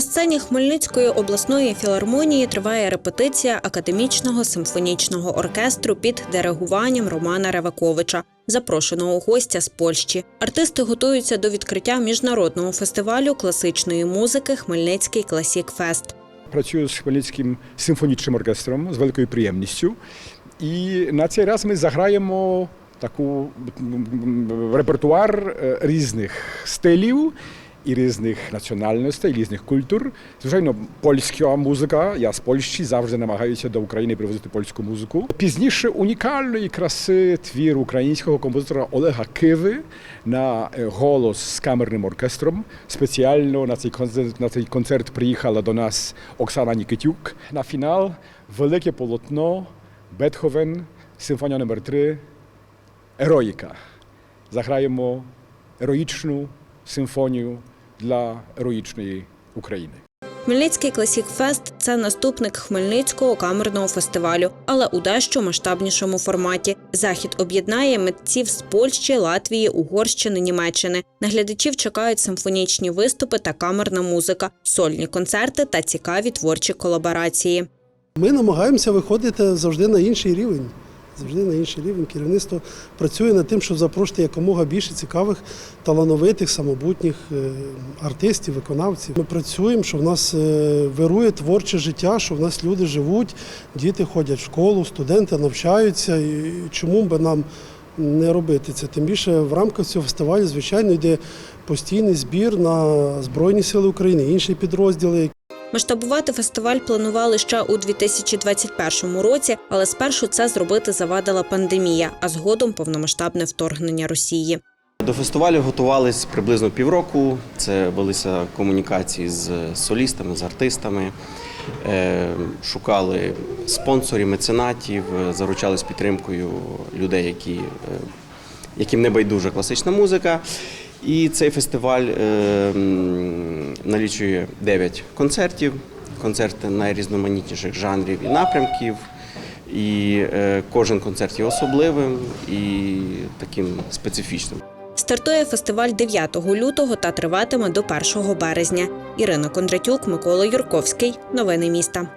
сцені Хмельницької обласної філармонії триває репетиція академічного симфонічного оркестру під диригуванням Романа Реваковича, запрошеного гостя з Польщі. Артисти готуються до відкриття міжнародного фестивалю класичної музики Хмельницький Класік Фест. Працюю з Хмельницьким симфонічним оркестром з великою приємністю. І на цей раз ми заграємо таку репертуар е, різних стилів і різних національностей, різних культур. Звичайно, польська музика. Я з Польщі завжди намагаюся до України привозити польську музику. Пізніше унікальної краси твір українського композитора Олега Киви на е, голос з камерним оркестром. Спеціально на цей концерт, на цей концерт приїхала до нас Оксана Нікітюк. На фінал велике полотно Бетховен, симфонія номер 3 Ероїка. Заграємо ероїчну симфонію для ероїчної України. Хмельницький Класік Фест це наступник Хмельницького камерного фестивалю, але у дещо масштабнішому форматі. Захід об'єднає митців з Польщі, Латвії, Угорщини, Німеччини. Наглядачів чекають симфонічні виступи та камерна музика, сольні концерти та цікаві творчі колаборації. Ми намагаємося виходити завжди на інший рівень. Завжди на інший рівень. Керівництво працює над тим, щоб запрошувати якомога більше цікавих, талановитих, самобутніх е, артистів, виконавців. Ми працюємо, що в нас е, вирує творче життя, що в нас люди живуть, діти ходять в школу, студенти навчаються. І чому би нам не робити це? Тим більше в рамках цього фестивалю, звичайно, йде постійний збір на Збройні Сили України, інші підрозділи, Масштабувати фестиваль планували ще у 2021 році, але спершу це зробити завадила пандемія, а згодом повномасштабне вторгнення Росії. До фестивалю готувались приблизно півроку. Це велися комунікації з солістами, з артистами, е, шукали спонсорів, меценатів, заручались підтримкою людей, які, е, яким не байдужа класична музика. І цей фестиваль е, налічує 9 концертів, концерти найрізноманітніших жанрів і напрямків. І е, кожен концерт є особливим і таким специфічним. Стартує фестиваль 9 лютого та триватиме до 1 березня. Ірина Кондратюк, Микола Юрковський. Новини міста.